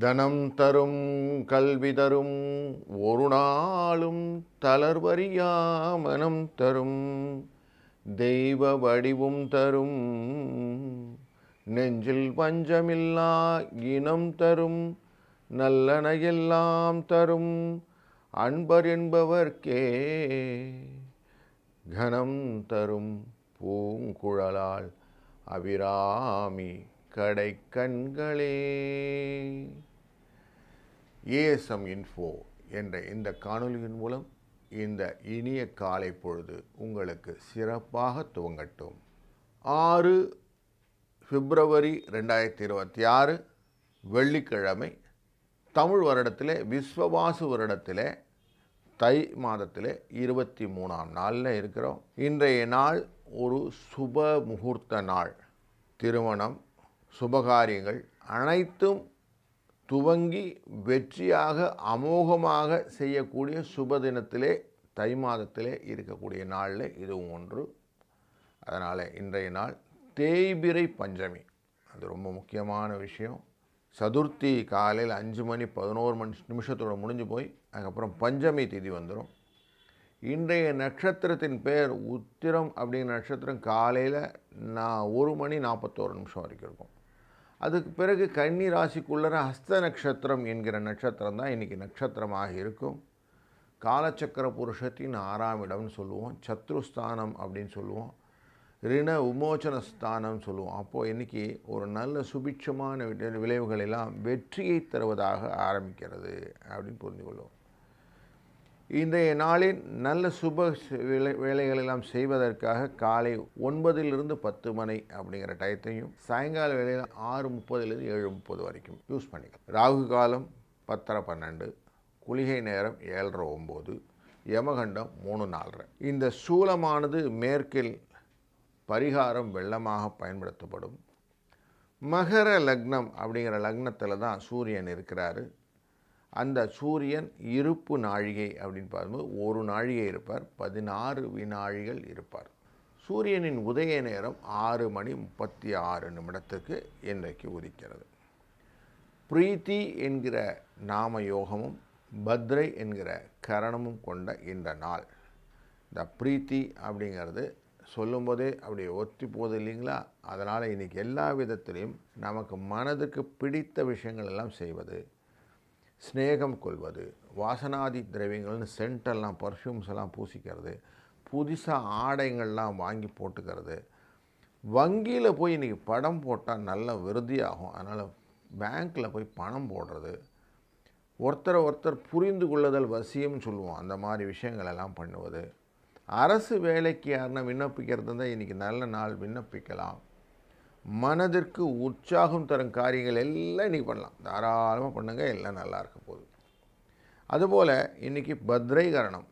தனம் தரும் கல்வி தரும் ஒரு நாளும் தளர்வறியா மனம் தரும் தெய்வ வடிவும் தரும் நெஞ்சில் பஞ்சமில்லா இனம் தரும் நல்லனையெல்லாம் தரும் அன்பர் என்பவர்க்கே கனம் தரும் பூங்குழலால் அபிராமி கடை கண்களே ஏஎஸ்எம் இன்ஃபோ என்ற இந்த காணொலியின் மூலம் இந்த இனிய காலை பொழுது உங்களுக்கு சிறப்பாக துவங்கட்டும். ஆறு பிப்ரவரி ரெண்டாயிரத்தி இருபத்தி ஆறு வெள்ளிக்கிழமை தமிழ் வருடத்தில் விஸ்வவாசு வருடத்தில் தை மாதத்தில் இருபத்தி மூணாம் நாளில் இருக்கிறோம். இன்றைய நாள் ஒரு சுப முகூர்த்த நாள். திருமணம் சுபகாரியங்கள் அனைத்தும் துவங்கி வெற்றியாக அமோகமாக செய்யக்கூடிய சுப தினத்திலே தை மாதத்திலே இருக்கக்கூடிய நாளில் இதுவும் ஒன்று. அதனால் இன்றைய நாள் தேய்பிரை பஞ்சமி. அது ரொம்ப முக்கியமான விஷயம். சதுர்த்தி காலையில் அஞ்சு மணி பதினோரு மணி நிமிஷத்தோடு முடிஞ்சு போய் அதுக்கப்புறம் பஞ்சமி திதி வந்துடும் இன்றைய நட்சத்திரத்தின் பெயர் உத்திரம் அப்படிங்கிற நட்சத்திரம் காலையில் நான் ஒரு மணி நாற்பத்தோரு நிமிஷம் வரைக்கும் இருக்கும். அதுக்கு பிறகு கன்னி ராசிக்குள்ளர ஹஸ்த நட்சத்திரம் என்கிற நட்சத்திரம் தான் இன்றைக்கி நட்சத்திரமாக இருக்கும். காலச்சக்கர புருஷத்தின் ஆறாம் இடம்னு சொல்லுவோம். சத்ருஸ்தானம் அப்படின்னு சொல்லுவோம். ரிண விமோச்சன ஸ்தானம்னு சொல்லுவோம். அப்போது இன்றைக்கி ஒரு நல்ல சுபிட்சமான விளைவுகளெல்லாம் வெற்றியை தருவதாக ஆரம்பிக்கிறது அப்படின்னு புரிந்து கொள்வோம். இன்றைய நாளில் நல்ல சுப வேலை வேலைகளெல்லாம் செய்வதற்காக காலை ஒன்பதிலிருந்து பத்து மணி அப்படிங்கிற டயத்தையும் சாயங்கால வேலையில் ஆறு முப்பதுலேருந்து ஏழு முப்பது வரைக்கும் யூஸ் பண்ணிக்கலாம். ராகு காலம் பத்தரை பன்னெண்டு குளிகை நேரம் ஏழரை ஒம்பது யமகண்டம் மூணு நாலரை. இந்த சூலமானது மேற்கில் பரிகாரம் வெள்ளமாக பயன்படுத்தப்படும். மகர லக்னம் அப்படிங்கிற லக்னத்தில் தான் சூரியன் இருக்கிறாரு. அந்த சூரியன் இருப்பு நாழிகை அப்படின்னு பார்க்கும்போது ஒரு நாழிகை இருப்பார் பதினாறு வினாழிகள் இருப்பார். சூரியனின் உதய நேரம் ஆறு மணி முப்பத்தி ஆறு நிமிடத்துக்கு இன்றைக்கு உதிக்கிறது. பிரீத்தி என்கிற நாம யோகமும் பத்ரை என்கிற கரணமும் கொண்ட இந்த நாள். இந்த பிரீத்தி அப்படிங்கிறது சொல்லும்போதே அப்படி ஒத்தி போகுது இல்லைங்களா? அதனால் இன்றைக்கி எல்லா விதத்திலையும் நமக்கு மனதுக்கு பிடித்த விஷயங்கள் எல்லாம் செய்வது ஸ்நேகம் கொள்வது வாசனாதி திரவியங்கள்னு சென்டெல்லாம் பர்ஃப்யூம்ஸ் எல்லாம் பூசிக்கிறது புதுசாக ஆடைங்கள்லாம் வாங்கி போட்டுக்கிறது. வங்கியில் போய் இன்றைக்கி படம் போட்டால் நல்ல விருதியாகும். அதனால் பேங்க்கில் போய் பணம் போடுறது. ஒருத்தரை ஒருத்தர் புரிந்து கொள்ளுதல் வசியம்னு சொல்லுவோம். அந்த மாதிரி விஷயங்கள் எல்லாம் பண்ணுவது. அரசு வேலைக்கு யாருன்னா விண்ணப்பிக்கிறது தான் இன்றைக்கி நல்ல நாள் விண்ணப்பிக்கலாம். மனதிற்கு உற்சாகம் தரும் காரியங்கள் எல்லாம் இன்றைக்கி பண்ணலாம். தாராளமாக பண்ணுங்கள் எல்லாம் நல்லா இருக்க போகுது. அதுபோல் இன்றைக்கி பத்ரைகரணம்.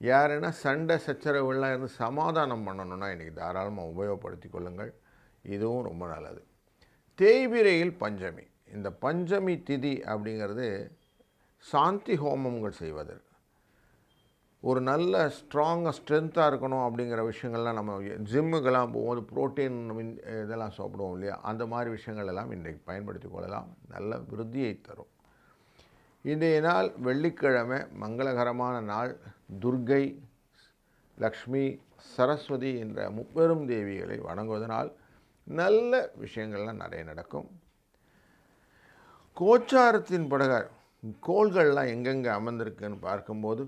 யாருன்னா சண்டை சச்சரவுலாம் இருந்து சமாதானம் பண்ணணும்னா இன்றைக்கி தாராளமாக உபயோகப்படுத்தி கொள்ளுங்கள். இதுவும் ரொம்ப நல்லது. தேய்பிரையில் பஞ்சமி. இந்த பஞ்சமி திதி அப்படிங்கிறது சாந்தி ஹோமங்கள் செய்வதற்கு ஒரு நல்ல ஸ்ட்ராங்காக ஸ்ட்ரென்த்தாக இருக்கணும் அப்படிங்கிற விஷயங்கள்லாம் நம்ம ஜிம்முக்கெல்லாம் போகும்போது ப்ரோட்டீன் இதெல்லாம் சாப்பிடுவோம் இல்லையா? அந்த மாதிரி விஷயங்கள் எல்லாம் இன்றைக்கு பயன்படுத்தி கொள்ளலாம். நல்ல விருத்தியை தரும். இன்றைய நாள் வெள்ளிக்கிழமை மங்களகரமான நாள் துர்கை லக்ஷ்மி சரஸ்வதி என்ற முப்பெரும் தேவிகளை வணங்குவதனால் நல்ல விஷயங்கள்லாம் நிறைய நடக்கும். கோச்சாரத்தின் படகார் கோள்கள்லாம் எங்கெங்கே அமர்ந்திருக்குன்னு பார்க்கும்போது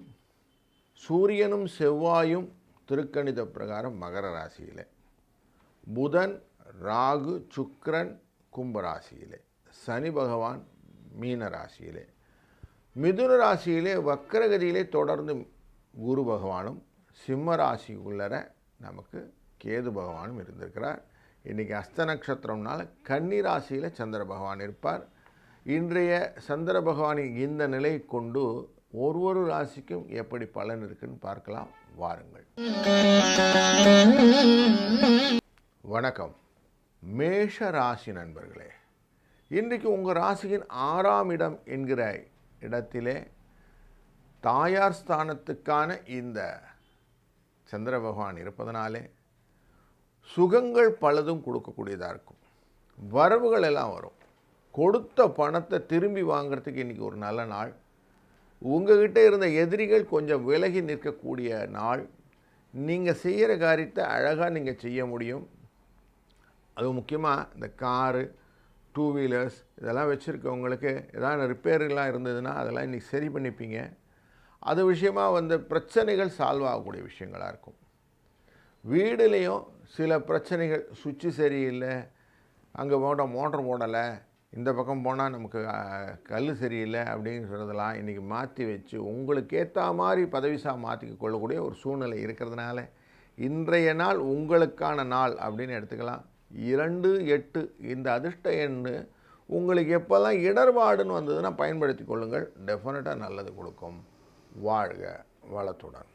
சூரியனும் செவ்வாயும் திருக்கணித பிரகாரம் மகர ராசியிலே. புதன் ராகு சுக்ரன் கும்பராசியிலே. சனி பகவான் மீன ராசியிலே. மிதுன ராசியிலே வக்கரகதியிலே தொடர்ந்து குரு பகவானும் சிம்ம ராசிக்குள்ளர நமக்கு கேது பகவானும் இருந்திருக்கிறார். இன்றைக்கி அஸ்த நட்சத்திரம்னால கன்னி ராசியில் சந்திர பகவான் இருப்பார். இன்றைய சந்திர பகவானின் இந்த நிலை கொண்டு ஒரு ஒரு ராசிக்கும் எப்படி பலன் இருக்குன்னு பார்க்கலாம். வாருங்கள். வணக்கம். மேஷ ராசி நண்பர்களே இன்றைக்கு உங்கள் ராசியின் ஆறாம் இடம் என்கிற இடத்திலே தாயார் ஸ்தானத்துக்கான இந்த சந்திர பகவான் இருப்பதனாலே சுகங்கள் பலதும் கொடுக்கக்கூடியதாக இருக்கும். வரவுகள் எல்லாம் வரும். கொடுத்த பணத்தை திரும்பி வாங்குறதுக்கு இன்றைக்கி ஒரு நல்ல நாள். உங்ககிட்ட இருந்த எதிரிகள் கொஞ்சம் விலகி நிற்கக்கூடிய நாள். நீங்கள் செய்கிற காரியத்தை அழகாக நீங்கள் செய்ய முடியும். அதுவும் முக்கியமாக இந்த காரு டூ வீலர்ஸ் இதெல்லாம் வச்சுருக்கவங்களுக்கு ஏதாவது ரிப்பேர்லாம் இருந்ததுன்னா அதெல்லாம் இன்றைக்கி சரி பண்ணிப்பீங்க. அது விஷயமாக வந்து பிரச்சனைகள் சால்வ் ஆகக்கூடிய விஷயங்களாக இருக்கும். வீடுலேயும் சில பிரச்சனைகள் சுவிட்சு சரியில்லை அங்கே மோட்டர் மோட்டர் போடலை இந்த பக்கம் போனால் நமக்கு கல் சரியில்லை அப்படின்னு சொல்கிறதெல்லாம் இன்றைக்கி மாற்றி வச்சு உங்களுக்கு ஏற்ற மாதிரி பதவிசா மாற்றிக்க கொள்ளக்கூடிய ஒரு சூழ்நிலை இருக்கிறதுனால இன்றைய நாள் உங்களுக்கான நாள் அப்படின்னு எடுத்துக்கலாம். இரண்டு எட்டு இந்த அதிர்ஷ்ட எண்ணு உங்களுக்கு எப்போல்லாம் இடர்பாடுன்னு வந்ததுன்னா பயன்படுத்தி கொள்ளுங்கள். டெஃபினட்டாக நல்லது கொடுக்கும். வாழ்க வளத்துடன்.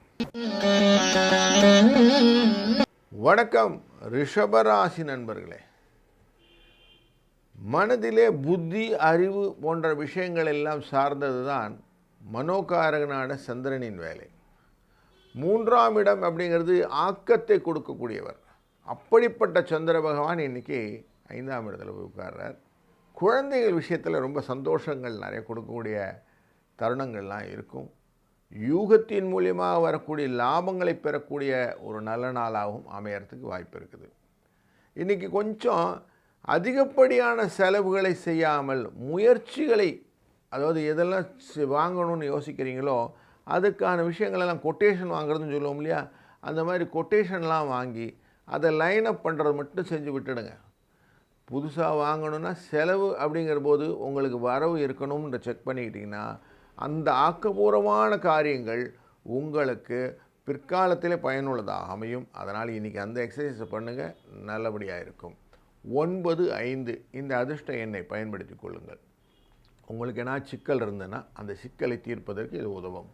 வணக்கம் ரிஷபராசி நண்பர்களே. மனதிலே புத்தி அறிவு போன்ற விஷயங்கள் எல்லாம் சார்ந்தது தான் மனோகாரகனான சந்திரனின் வேலை. மூன்றாம் இடம் அப்படிங்கிறது ஆக்கத்தை கொடுக்கக்கூடியவர். அப்படிப்பட்ட சந்திர பகவான் இன்றைக்கி ஐந்தாம் இடத்துல போய் உட்கார்றார். குழந்தைகள் விஷயத்தில் ரொம்ப சந்தோஷங்கள் நிறைய கொடுக்கக்கூடிய தருணங்கள்லாம் இருக்கும். யூகத்தின் மூலியமாக வரக்கூடிய லாபங்களை பெறக்கூடிய ஒரு நல்ல நாளாகவும் அமையறதுக்கு வாய்ப்பு இருக்குது. இன்றைக்கி கொஞ்சம் அதிகப்படியான செலவுகளை செய்யாமல் முயற்சிகளை அதாவது எதெல்லாம் வாங்கணும்னு யோசிக்கிறீங்களோ அதுக்கான விஷயங்களெல்லாம் கொட்டேஷன் வாங்குறதுன்னு சொல்லுவோம் இல்லையா? அந்த மாதிரி கொட்டேஷன்லாம் வாங்கி அதை லைன் அப் பண்ணுறது மட்டும் செஞ்சு விட்டுடுங்க. புதுசாக வாங்கணும்னா செலவு அப்படிங்கிற போது உங்களுக்கு வரவு இருக்கணும்ன்ற செக் பண்ணிக்கிட்டிங்கன்னா அந்த ஆக்கப்பூர்வமான காரியங்கள் உங்களுக்கு பிற்காலத்திலே பயனுள்ளதாக அமையும். அதனால் இன்றைக்கி அந்த எக்ஸசைஸை பண்ணுங்கள் நல்லபடியாக இருக்கும். ஒன்பது ஐந்து இந்த அதிர்ஷ்ட எண்ணை பயன்படுத்தி கொள்ளுங்கள். உங்களுக்கு என்ன சிக்கல் இருந்ததுன்னா அந்த சிக்கலை தீர்ப்பதற்கு இது உதவும்.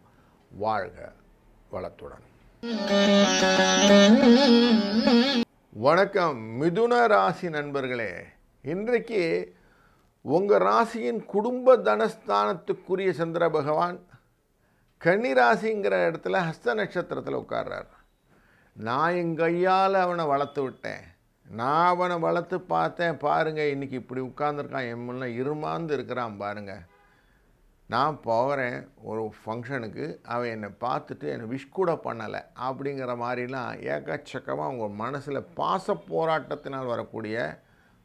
வாழ்க வளத்துடன். வணக்கம் மிதுன ராசி நண்பர்களே. இன்றைக்கு உங்கள் ராசியின் குடும்ப தனஸ்தானத்துக்குரிய சந்திர பகவான் கன்னி ராசிங்கிற இடத்துல ஹஸ்த நட்சத்திரத்தில் உட்கார்றார். நான் என் கையால் அவனை வளர்த்து விட்டேன். நான் அவனை வளர்த்து பார்த்தேன். பாருங்கள் இன்றைக்கி இப்படி உட்காந்துருக்கான் என் முன்ன இருமாந்து இருக்கிறான் பாருங்கள் நான் போகிறேன் ஒரு ஃபங்க்ஷனுக்கு அவன் என்னை பார்த்துட்டு என்னை விஷ் கூட பண்ணலை. அப்படிங்கிற மாதிரிலாம் ஏக்கச்சக்கமாக அவங்க மனசில் பாச போராட்டத்தினால் வரக்கூடிய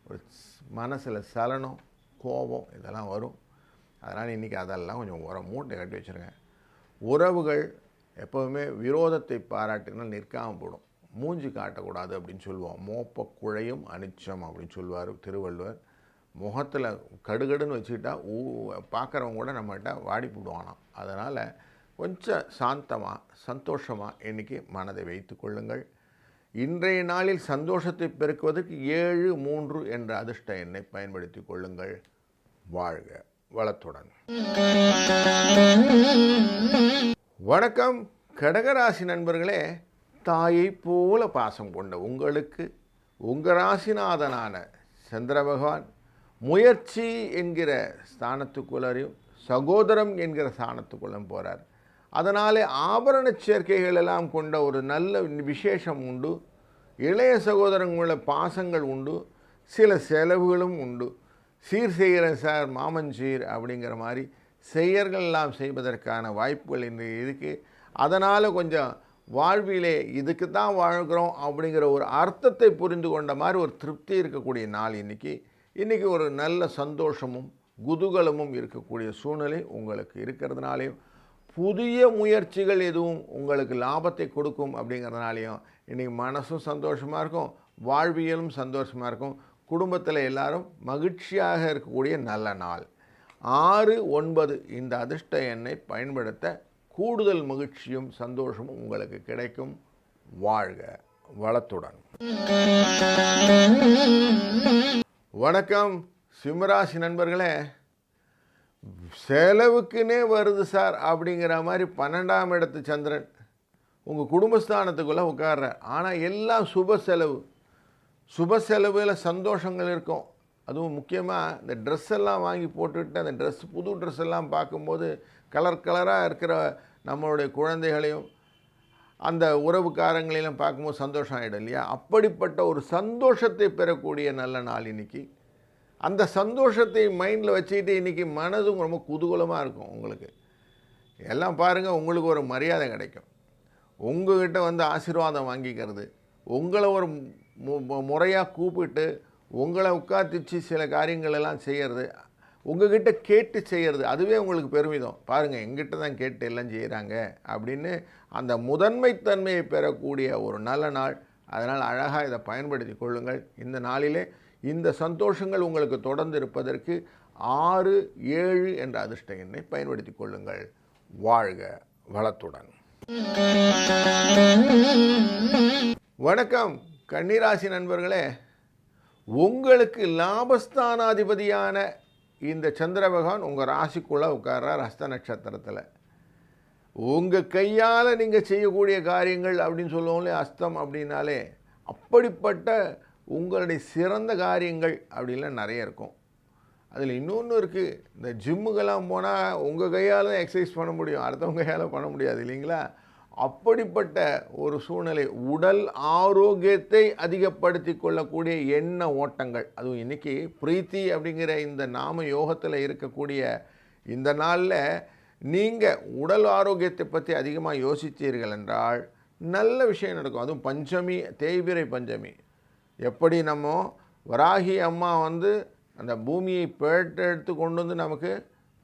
ஒரு மனசில் சலனம் கோபம் இதெல்லாம் வரும். அதனால் இன்றைக்கி அதெல்லாம் கொஞ்சம் உரம் மூட்டை கட்டி வச்சுருங்க உறவுகள் எப்போவுமே விரோதத்தை பாராட்டினால் நிற்காமல் போடும் மூஞ்சி காட்டக்கூடாது அப்படின்னு சொல்லுவோம். மோப்ப குழையும் அனிச்சம் அப்படின்னு சொல்லுவார் திருவள்ளுவர். முகத்தில் கடுகடுன்னு வச்சுக்கிட்டா ஊ பார்க்குறவங்க கூட நம்மகிட்ட வாடி போடுவானாம் அதனால் கொஞ்சம் சாந்தமாக சந்தோஷமாக இன்றைக்கி மனதை வைத்து கொள்ளுங்கள். இன்றைய நாளில் சந்தோஷத்தை பெருக்குவதற்கு ஏழு மூன்று என்ற அதிர்ஷ்ட எண்ணை பயன்படுத்தி கொள்ளுங்கள். வாழ்க வளத்துடன். வணக்கம். கடகராசி நண்பர்களே தாயை போல பாசம் கொண்ட உங்களுக்கு உங்கள் ராசிநாதனான சந்திர பகவான் முயற்சி என்கிற ஸ்தானத்துக்குள்ளரையும் சகோதரம் என்கிற ஸ்தானத்துக்குள்ளும் போகிறார் அதனாலே ஆபரண சேர்க்கைகள் எல்லாம் கொண்ட ஒரு நல்ல விசேஷம் உண்டு. இளைய சகோதரங்கள பாசங்கள் உண்டு. சில செலவுகளும் உண்டு. சீர் செய்கிற சார் மாமன் சீர் அப்படிங்கிற மாதிரி செயல்கள்லாம் செய்வதற்கான வாய்ப்புகள் இன்று இருக்குது அதனால் கொஞ்சம் வாழ்விலே இதுக்கு தான் வாழ்கிறோம் அப்படிங்கிற ஒரு அர்த்தத்தை புரிந்து கொண்ட மாதிரி ஒரு திருப்தி இருக்கக்கூடிய நாள் இன்றைக்கி இன்றைக்கி ஒரு நல்ல சந்தோஷமும் குதூகலமும் இருக்கக்கூடிய சூழ்நிலை உங்களுக்கு இருக்கிறதுனாலையும் புதிய முயற்சிகள் எதுவும் உங்களுக்கு லாபத்தை கொடுக்கும் அப்படிங்கிறதுனாலையும் இன்றைக்கி மனசும் சந்தோஷமாக இருக்கும் வாழ்வியலும் சந்தோஷமாக இருக்கும். குடும்பத்தில் எல்லாரும் மகிழ்ச்சியாக இருக்கக்கூடிய நல்ல நாள். ஆறு ஒன்பது இந்த அதிர்ஷ்ட எண்ணை பயன்படுத்த கூடுதல் மகிழ்ச்சியும் சந்தோஷமும் உங்களுக்கு கிடைக்கும். வாழ்க வளத்துடன். வணக்கம் சிம்மராசி நண்பர்களே. செலவுக்குன்னே வருது சார் அப்படிங்கிற மாதிரி பன்னெண்டாம் இடத்து சந்திரன் உங்கள் குடும்பஸ்தானத்துக்குள்ளே உட்கார்றார். ஆனால் எல்லாம் சுப செலவு. சுப செலவில் சந்தோஷங்கள் இருக்கும். அதுவும் முக்கியமாக இந்த ட்ரெஸ் எல்லாம் வாங்கி போட்டுக்கிட்டு அந்த ட்ரெஸ் புது ட்ரெஸ் எல்லாம் பார்க்கும்போது கலர் கலராக இருக்கிற நம்மளுடைய குழந்தைகளையும் அந்த உறவுக்காரங்களையும் பார்க்கும்போது சந்தோஷம் ஆகிடும் இல்லையா? அப்படிப்பட்ட ஒரு சந்தோஷத்தை பெறக்கூடிய நல்ல நாள் இன்னைக்கு. அந்த சந்தோஷத்தை மைண்டில் வச்சுக்கிட்டு இன்றைக்கி மனதும் ரொம்ப குதூகலமாக இருக்கும் உங்களுக்கு. எல்லாம் பாருங்கள் உங்களுக்கு ஒரு மரியாதை கிடைக்கும். உங்கள்கிட்ட வந்து ஆசீர்வாதம் வாங்கிக்கிறது. உங்களை ஒரு முறையாக கூப்பிட்டு உங்களை உட்காத்திச்சு சில காரியங்கள் எல்லாம் செய்கிறது உங்ககிட்ட கேட்டு செய்கிறது அதுவே உங்களுக்கு பெருமிதம். பாருங்கள் எங்கிட்ட தான் கேட்டு எல்லாம் செய்கிறாங்க அப்படின்னு அந்த முதன்மைத்தன்மையை பெறக்கூடிய ஒரு நல்ல நாள். அதனால் அழகாக இதை பயன்படுத்தி கொள்ளுங்கள். இந்த நாளிலே இந்த சந்தோஷங்கள் உங்களுக்கு தொடர்ந்து இருப்பதற்கு ஆறு ஏழு என்ற அதிர்ஷ்ட எண்ணை பயன்படுத்தி கொள்ளுங்கள். வாழ்க வளத்துடன். வணக்கம் கன்னிராசி நண்பர்களே. உங்களுக்கு லாபஸ்தானாதிபதியான இந்த சந்திர பகவான் உங்கள் ராசிக்குள்ளே உட்கார்றார் ஹஸ்த நட்சத்திரத்தில். உங்கள் கையால் நீங்கள் செய்யக்கூடிய காரியங்கள் அப்படின்னு சொல்லுவோம்லே அஸ்தம் அப்படின்னாலே அப்படிப்பட்ட உங்களுடைய சிறந்த காரியங்கள் அப்படின்லாம் நிறைய இருக்கும். அதில் இன்னொன்று இருக்குது இந்த ஜிம்முக்கெல்லாம் போனால் உங்கள் கையால் தான் எக்ஸசைஸ் பண்ண முடியும் அடுத்தவங்க கையால் பண்ண முடியாது இல்லைங்களா? அப்படிப்பட்ட ஒரு சூழ்நிலை உடல் ஆரோக்கியத்தை அதிகப்படுத்தி கொள்ளக்கூடிய எண்ண ஓட்டங்கள். அதுவும் இன்றைக்கி பிரீத்தி அப்படிங்கிற இந்த நாம யோகத்தில் இருக்கக்கூடிய இந்த நாளில் நீங்கள் உடல் ஆரோக்கியத்தை பற்றி அதிகமாக யோசித்தீர்கள் என்றால் நல்ல விஷயம் நடக்கும். அதுவும் பஞ்சமி தேய்பிரை பஞ்சமி. எப்படி நம்ம வராகி அம்மா வந்து அந்த பூமியை பேட்டெடுத்து கொண்டு வந்து நமக்கு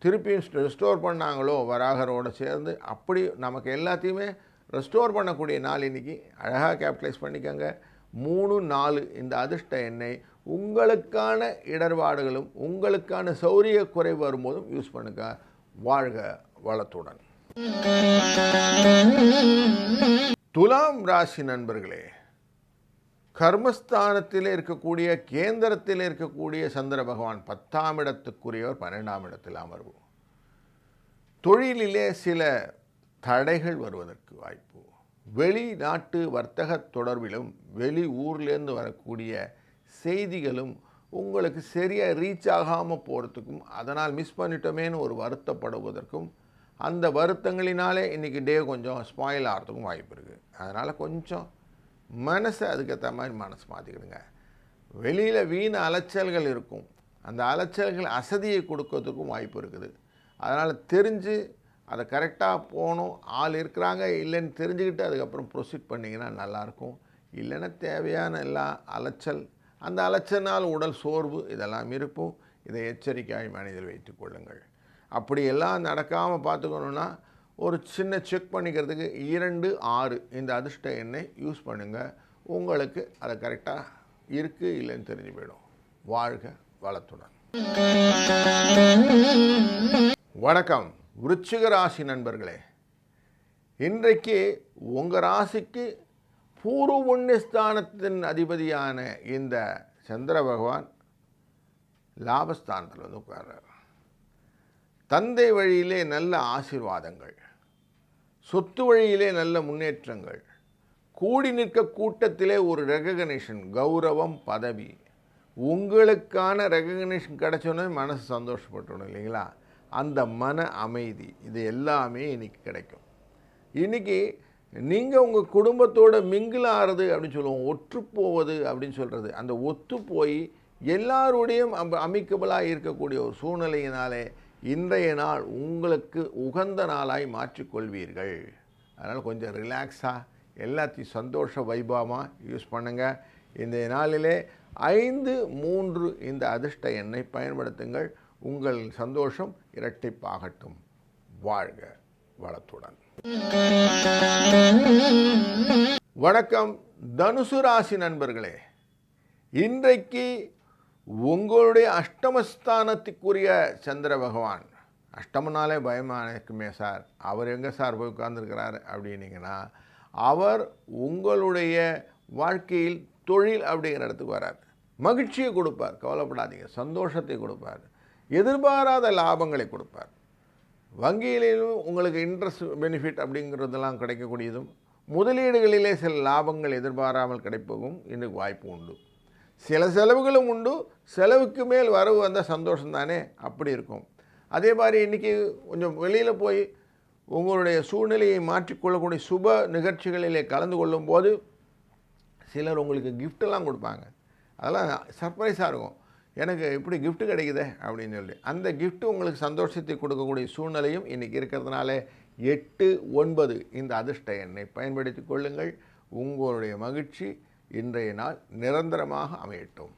திருப்பியும் ரெஸ்டோர் பண்ணாங்களோ வராகரோடு சேர்ந்து அப்படி நமக்கு எல்லாத்தையுமே ரெஸ்டோர் பண்ணக்கூடிய நாள் இன்றைக்கி அழகாக கேபிட்டலைஸ் பண்ணிக்கோங்க. மூணு நாலு இந்த அதிர்ஷ்ட எண்ணெய் உங்களுக்கான இடர்பாடுகளும் உங்களுக்கான சௌரிய குறைவு வரும்போதும் யூஸ் பண்ணுங்க. வாழ்க வளத்துடன். துலாம் ராசி நண்பர்களே கர்மஸ்தானத்தில் இருக்கக்கூடிய கேந்திரத்தில் இருக்கக்கூடிய சந்திர பகவான் பத்தாம் இடத்துக்குரியவர் பன்னெண்டாம் இடத்தில் அமர்வு தொழிலிலே சில தடைகள் வருவதற்கு வாய்ப்பு. வெளிநாட்டு வர்த்தக தொடர்பிலும் வெளி ஊர்லேருந்து வரக்கூடிய செய்திகளும் உங்களுக்கு சரியாக ரீச் ஆகாமல் போகிறதுக்கும் அதனால் மிஸ் பண்ணிட்டோமேன்னு ஒரு வருத்தப்படுவதற்கும் அந்த வருத்தங்களினாலே இன்றைக்கி டே கொஞ்சம் ஸ்பாயில் ஆகிறதுக்கும் வாய்ப்பு இருக்குது அதனால் கொஞ்சம் மனசை அதுக்கேற்ற மாதிரி மனசு மாற்றிக்கிடுங்க வெளியில் வீண் அலைச்சல்கள் இருக்கும். அந்த அலைச்சல்கள் அசதியை கொடுக்கறதுக்கும் வாய்ப்பு இருக்குது. அதனால் தெரிஞ்சு அதை கரெக்டாக போகணும். ஆள் இருக்கிறாங்க இல்லைன்னு தெரிஞ்சுக்கிட்டு அதுக்கப்புறம் ப்ரொசீட் பண்ணிங்கன்னா நல்லாயிருக்கும். இல்லைன்னா தேவையான எல்லா அலைச்சல் அந்த அலைச்சல்னால் உடல் சோர்வு இதெல்லாம் இருக்கும். இதை எச்சரிக்கையாய் மனதில் வைத்துக் கொள்ளுங்கள். அப்படி எல்லாம் நடக்காமல் பார்த்துக்கணுன்னா ஒரு சின்ன செக் பண்ணிக்கிறதுக்கு இரண்டு ஆறு இந்த அதிர்ஷ்ட எண்ணெய் யூஸ் பண்ணுங்கள் உங்களுக்கு அதை கரெக்டாக இருக்குது இல்லைன்னு தெரிஞ்சு போயிடும். வாழ்க வளத்துடன். வணக்கம். விருச்சிக ராசி நண்பர்களே இன்றைக்கு உங்கள் ராசிக்கு பூர்வ புண்ணியஸ்தானத்தின் அதிபதியான இந்த சந்திர பகவான் லாபஸ்தானத்தில் வந்து உட்கார்றார். தந்தை வழியிலே நல்ல ஆசீர்வாதங்கள். சொத்து வழியிலே நல்ல முன்னேற்றங்கள். கூடி நிற்க கூட்டத்திலே ஒரு ரெகக்னேஷன் கௌரவம் பதவி. உங்களுக்கான ரெகக்னேஷன் கிடைச்சோன்னே மனசு சந்தோஷப்பட்டுடும் இல்லைங்களா? அந்த மன அமைதி இது எல்லாமே இன்னைக்கு கிடைக்கும். இன்றைக்கி நீங்கள் உங்கள் குடும்பத்தோட மிங்கிளாகிறது அப்படின்னு சொல்லுவோம் ஒற்று போவது அப்படின்னு சொல்கிறது அந்த ஒத்து போய் எல்லாருடையும் அமிக்கபலாக இருக்கக்கூடிய ஒரு சூழ்நிலையினாலே இன்றைய நாள் உங்களுக்கு உகந்த நாளாய் மாற்றிக்கொள்வீர்கள். அதனால் கொஞ்சம் ரிலாக்ஸாக எல்லாத்தையும் சந்தோஷ வைபவமாக யூஸ் பண்ணுங்கள் இந்த நாளிலே ஐந்து மூன்று இந்த அதிர்ஷ்ட எண்ணை பயன்படுத்துங்கள். உங்கள் சந்தோஷம் இரட்டிப்பாகட்டும். வாழ்க வளத்துடன். வணக்கம். தனுசு ராசி நண்பர்களே இன்றைக்கு உங்களுடைய அஷ்டமஸ்தானத்துக்குரிய சந்திர பகவான். அஷ்டமனாலே பயமாக இருக்குமே சார். அவர் எங்கே சார் போய் உட்கார்ந்துருக்கிறார் அப்படின்னீங்கன்னா அவர் உங்களுடைய வாழ்க்கையில் தொழில் அப்படிங்கிற இடத்துக்கு வரார். மகிழ்ச்சியை கொடுப்பார். கவலைப்படாதீங்க. சந்தோஷத்தை கொடுப்பார். எதிர்பாராத லாபங்களை கொடுப்பார். வங்கியிலும் உங்களுக்கு இன்ட்ரெஸ்ட் பெனிஃபிட் அப்படிங்கிறதெல்லாம் கிடைக்கக்கூடியதும் முதலீடுகளிலே சில லாபங்கள் எதிர்பாராமல் கிடைப்பதும் இன்றைக்கு வாய்ப்பு உண்டு. சில செலவுகளும் உண்டு செலவுக்கு மேல் வரவு வந்தால் சந்தோஷம் தானே அப்படி இருக்கும். அதே மாதிரி இன்றைக்கி கொஞ்சம் வெளியில் போய் உங்களுடைய சூழ்நிலையை மாற்றிக்கொள்ளக்கூடிய சுப நிகழ்ச்சிகளிலே கலந்து கொள்ளும்போது சிலர் உங்களுக்கு கிஃப்டெல்லாம் கொடுப்பாங்க. அதெல்லாம் சர்ப்ரைஸாக இருக்கும். எனக்கு இப்படி கிஃப்ட்டு கிடைக்குதே அப்படின்னு சொல்லி. அந்த கிஃப்ட்டு உங்களுக்கு சந்தோஷத்தை கொடுக்கக்கூடிய சூழ்நிலையும் இன்றைக்கி இருக்கிறதுனால எட்டு ஒன்பது இந்த அதிர்ஷ்ட எண்ணை பயன்படுத்தி கொள்ளுங்கள். உங்களுடைய மகிழ்ச்சி இன்றைய நாள் நிரந்தரமாக அமையட்டும்.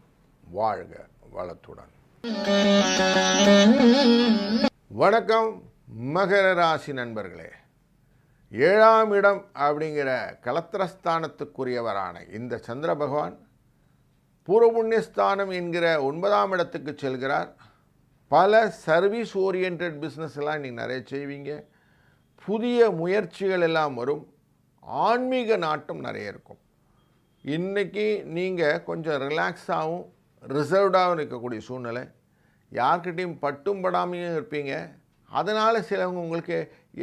வாழ்க வளத்துடன். வணக்கம் மகர ராசி நண்பர்களே. ஏழாம் இடம் அப்படிங்கிற கலத்திரஸ்தானத்துக்குரியவரான இந்த சந்திர பகவான் பூர்வபுண்ணியஸ்தானம் என்கிற ஒன்பதாம் இடத்துக்கு செல்கிறார். பல சர்வீஸ் ஓரியன்ட் பிஸ்னஸ் எல்லாம் நீங்கள் நிறைய செய்வீங்க. புதிய முயற்சிகள் எல்லாம் வரும். ஆன்மீக நாட்டம் நிறைய இருக்கும். இன்றைக்கி நீங்கள் கொஞ்சம் ரிலாக்ஸாகவும் ரிசர்வ்டாகவும் இருக்கக்கூடிய சூழ்நிலை. யார்கிட்டையும் பட்டும் படாமையும் இருப்பீங்க. அதனால் சிலவங்க உங்களுக்கு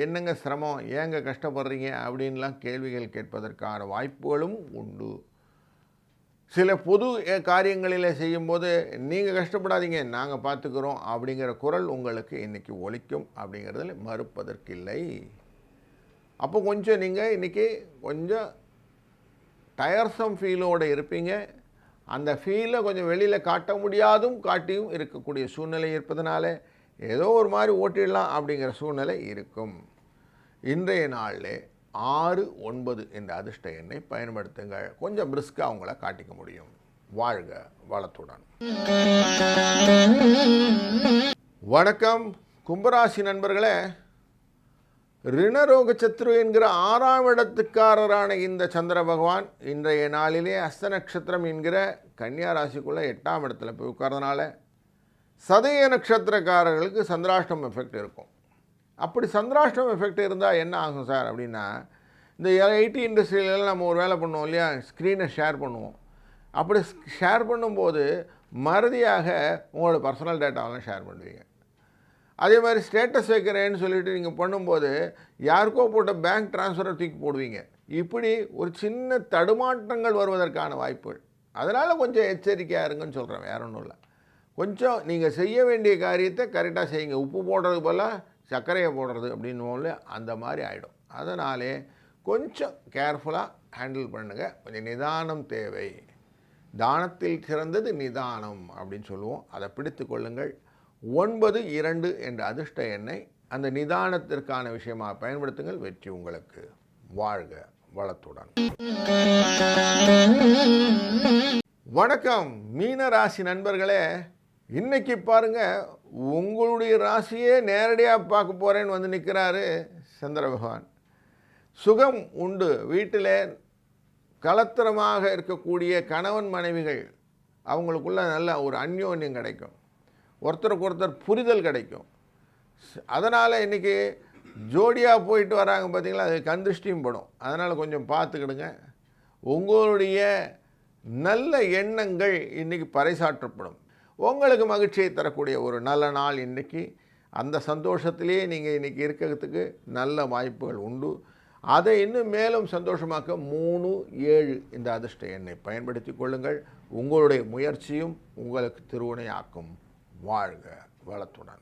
என்னங்க சிரமம்? ஏங்க கஷ்டப்படுறீங்க? அப்படின்லாம் கேள்விகள் கேட்பதற்கான வாய்ப்புகளும் உண்டு. சில பொது காரியங்களில் செய்யும்போது நீங்கள் கஷ்டப்படாதீங்க நாங்கள் பார்த்துக்கிறோம் அப்படிங்கிற குரல் உங்களுக்கு இன்றைக்கி ஒழிக்கும் அப்படிங்கிறதுல மறுப்பதற்கில்லை. அப்போ கொஞ்சம் நீங்கள் இன்றைக்கி கொஞ்சம் டயர்சம் ஃபீலோடு இருப்பீங்க. அந்த ஃபீலை கொஞ்சம் வெளியில் காட்ட முடியாதும் காட்டியும் இருக்கக்கூடிய சூழ்நிலை இருப்பதனால ஏதோ ஒரு மாதிரி ஓட்டிடலாம் அப்படிங்கிற சூழ்நிலை இருக்கும். இன்றைய நாளில் ஆறு ஒன்பது என்ற அதிர்ஷ்ட எண்ணை பயன்படுத்துங்கள். கொஞ்சம் பிரிஸ்காக அவங்கள காட்டிக்க முடியும். வாழ்க வளத்துடன். வணக்கம். கும்பராசி நண்பர்களே ரிணரோக சத்ரு என்கிற ஆறாம் இடத்துக்காரரான இந்த சந்திர பகவான் இன்றைய நாளிலே அஸ்த நட்சத்திரம் என்கிற கன்னியா ராசிக்குள்ளே எட்டாம் இடத்துல போய் உட்கார்றதுனால சதய நட்சத்திரக்காரர்களுக்கு சந்திராஷ்டம் எஃபெக்ட் இருக்கும். அப்படி சந்திராஷ்டம் எஃபெக்ட் இருந்தால் என்ன ஆகும் சார் அப்படின்னா இந்த ஐடி இண்டஸ்ட்ரியிலலாம் நம்ம ஒரு வேலை பண்ணுவோம் இல்லையா? ஸ்க்ரீனை ஷேர் பண்ணுவோம். அப்படி ஷேர் பண்ணும்போது மறதியாக உங்களோட பர்சனல் டேட்டாவெல்லாம் ஷேர் பண்ணுவீங்க. அதே மாதிரி ஸ்டேட்டஸ் வைக்கிறேன்னு சொல்லிட்டு நீங்கள் பண்ணும்போது யாருக்கோ போட்ட பேங்க் ட்ரான்ஸ்ஃபரை தூக்கி போடுவீங்க. இப்படி ஒரு சின்ன தடுமாற்றங்கள் வருவதற்கான வாய்ப்புகள். அதனால் கொஞ்சம் எச்சரிக்கையாக இருங்கன்னு சொல்கிறேன் வேற ஒன்றும் இல்லை. கொஞ்சம் நீங்கள் செய்ய வேண்டிய காரியத்தை கரெக்டாக செய்யுங்க. உப்பு போடுறதுக்கு பதிலாக சர்க்கரையை போடுறது அப்படின்னு அந்த மாதிரி ஆகிடும் அதனாலே கொஞ்சம் கேர்ஃபுல்லாக ஹேண்டில் பண்ணுங்கள் கொஞ்சம் நிதானம் தேவை. தானத்தில் சிறந்தது நிதானம் அப்படின்னு சொல்லுவோம். அதை பிடித்து கொள்ளுங்கள். ஒன்பது இரண்டு என்ற அதிர்ஷ்ட எண்ணை அந்த நிதானத்திற்கான விஷயமாக பயன்படுத்துங்கள். வெற்றி உங்களுக்கு. வாழ்க வளத்துடன். வணக்கம் மீன ராசி நண்பர்களே. இன்னைக்கு பாருங்க உங்களுடைய ராசியே நேரடியாக பார்க்க போகிறேன்னு வந்து நிற்கிறாரு சந்திர பகவான். சுகம் உண்டு. வீட்டில் கலத்திரமாக இருக்கக்கூடிய கணவன் மனைவிகள் அவங்களுக்குள்ள நல்ல ஒரு அந்யோன்யம் கிடைக்கும். ஒருத்தருக்கு ஒருத்தர் புரிதல் கிடைக்கும். அதனால் இன்றைக்கி ஜோடியாக போயிட்டு வராங்க பார்த்தீங்களா அது கந்திருஷ்டியும் படும். அதனால் கொஞ்சம் பார்த்துக்கிடுங்க. உங்களுடைய நல்ல எண்ணங்கள் இன்றைக்கி பறைசாற்றப்படும். உங்களுக்கு மகிழ்ச்சியை தரக்கூடிய ஒரு நல்ல நாள் இன்றைக்கி அந்த சந்தோஷத்திலேயே நீங்கள் இன்றைக்கி இருக்கிறதுக்கு நல்ல வாய்ப்புகள் உண்டு. அதை இன்னும் மேலும் சந்தோஷமாக்க மூணு ஏழு இந்த அதிர்ஷ்ட எண்ணை பயன்படுத்தி கொள்ளுங்கள். உங்களுடைய முயற்சியும் உங்களுக்கு திருவுணையாக்கும் வாழ்க வளத்துடன்.